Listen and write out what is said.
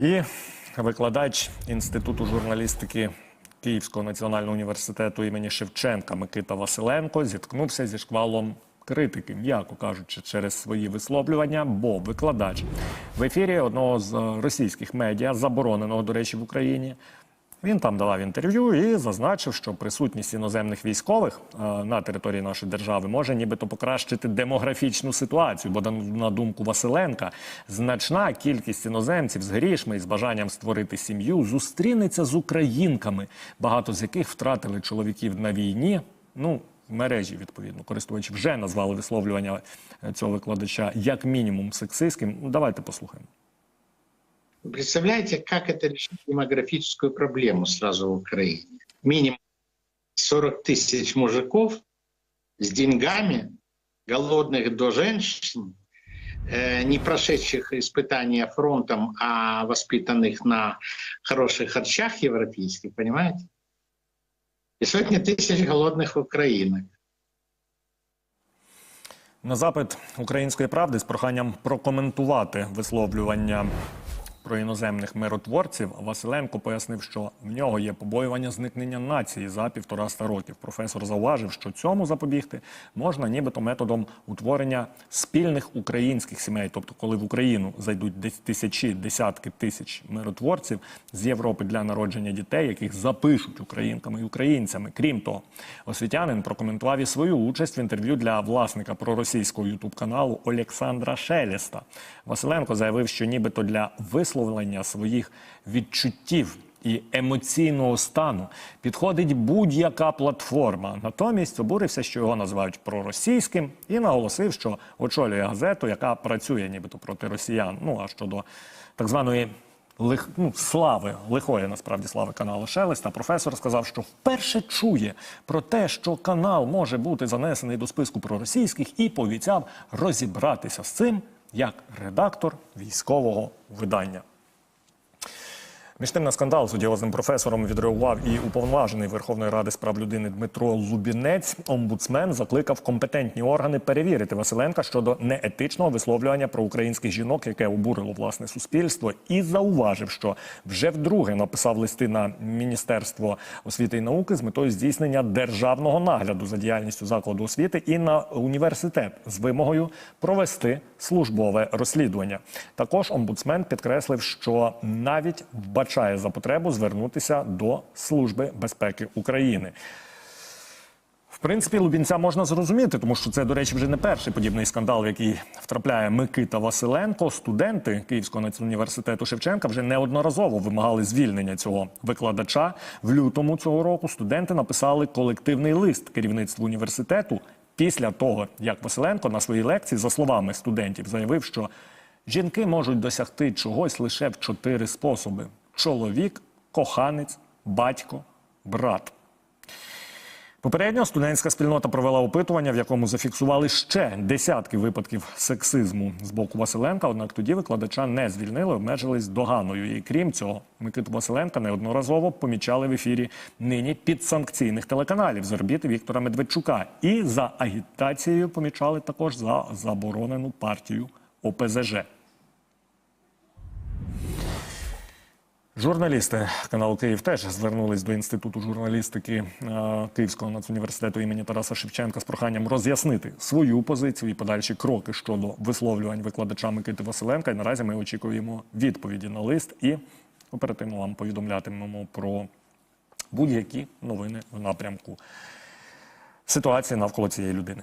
І викладач Інституту журналістики Київського національного університету імені Шевченка Микита Василенко зіткнувся зі шквалом критики, м'яко кажучи, через свої висловлювання, бо викладач в ефірі одного з російських медіа, забороненого, до речі, в Україні. Він там давав інтерв'ю і зазначив, що присутність іноземних військових е, на території нашої держави може нібито покращити демографічну ситуацію. Бо на- думку Василенка, значна кількість іноземців з грішми і з бажанням створити сім'ю зустрінеться з українками, багато з яких втратили чоловіків на війні. Ну в мережі відповідно користувачі вже назвали висловлювання е, цього викладача як мінімум сексистським. Ну давайте послухаємо. Вы представляете, как это решить демографическую проблему сразу в Украине? Минимум 40 тысяч мужиков с деньгами, голодных до женщин, э, не прошедших испытания фронтом, а воспитанных на хороших харчах европейских, понимаете? И сотни тысяч голодных украинок. На запит української правди з проханням прокоментувати висловлювання про іноземних миротворців Василенко пояснив, що в нього є побоювання зникнення нації за півтораста років. Професор зауважив, що цьому запобігти можна нібито методом утворення спільних українських сімей, тобто коли в Україну зайдуть тисячі, десятки тисяч миротворців з Європи для народження дітей, яких запишуть українками і українцями. Крім того, освітянин прокоментував і свою участь в інтерв'ю для власника проросійського ютуб каналу Олександра Шелеста. Василенко заявив, що нібито для висловлення своїх відчуттів. І емоційного стану підходить будь-яка платформа. Натомість обурився, що його називають проросійським, і наголосив, що очолює газету, яка працює нібито проти росіян. Ну а щодо так званої лих, ну, слави, лихої насправді слави каналу Шелеста, професор сказав, що вперше чує про те, що канал може бути занесений до списку проросійських, і пообіцяв розібратися з цим як редактор військового видання. Між тим на скандал з одіозним професором відреагував і уповноважений Верховної Ради з прав людини Дмитро Лубінець. Омбудсмен закликав компетентні органи перевірити Василенка щодо неетичного висловлювання про українських жінок, яке обурило власне суспільство, і зауважив, що вже вдруге написав листи на Міністерство освіти і науки з метою здійснення державного нагляду за діяльністю закладу освіти і на університет з вимогою провести службове розслідування. Також омбудсмен підкреслив, що навіть вбачає за потребу звернутися до Служби безпеки України. В принципі, Лубінця можна зрозуміти, тому що це, до речі, вже не перший подібний скандал, в який втрапляє Микита Василенко. Студенти Київського національного університету Шевченка вже неодноразово вимагали звільнення цього викладача. В лютому цього року студенти написали колективний лист керівництву університету після того, як Василенко на своїй лекції, за словами студентів, заявив, що жінки можуть досягти чогось лише в чотири способи: чоловік, коханець, батько, брат. Попередньо студентська спільнота провела опитування, в якому зафіксували ще десятки випадків сексизму з боку Василенка. Однак тоді викладача не звільнили, обмежились доганою. І крім цього, Микиту Василенка неодноразово помічали в ефірі нині підсанкційних телеканалів з орбіти Віктора Медведчука. І за агітацією помічали також за заборонену партію ОПЗЖ. Журналісти каналу Київ теж звернулись до інституту журналістики е, Київського нацуніверситету імені Тараса Шевченка з проханням роз'яснити свою позицію і подальші кроки щодо висловлювань викладача Микити Василенка. І наразі ми очікуємо відповіді на лист і оперативно вам повідомлятимемо про будь-які новини в напрямку ситуації навколо цієї людини.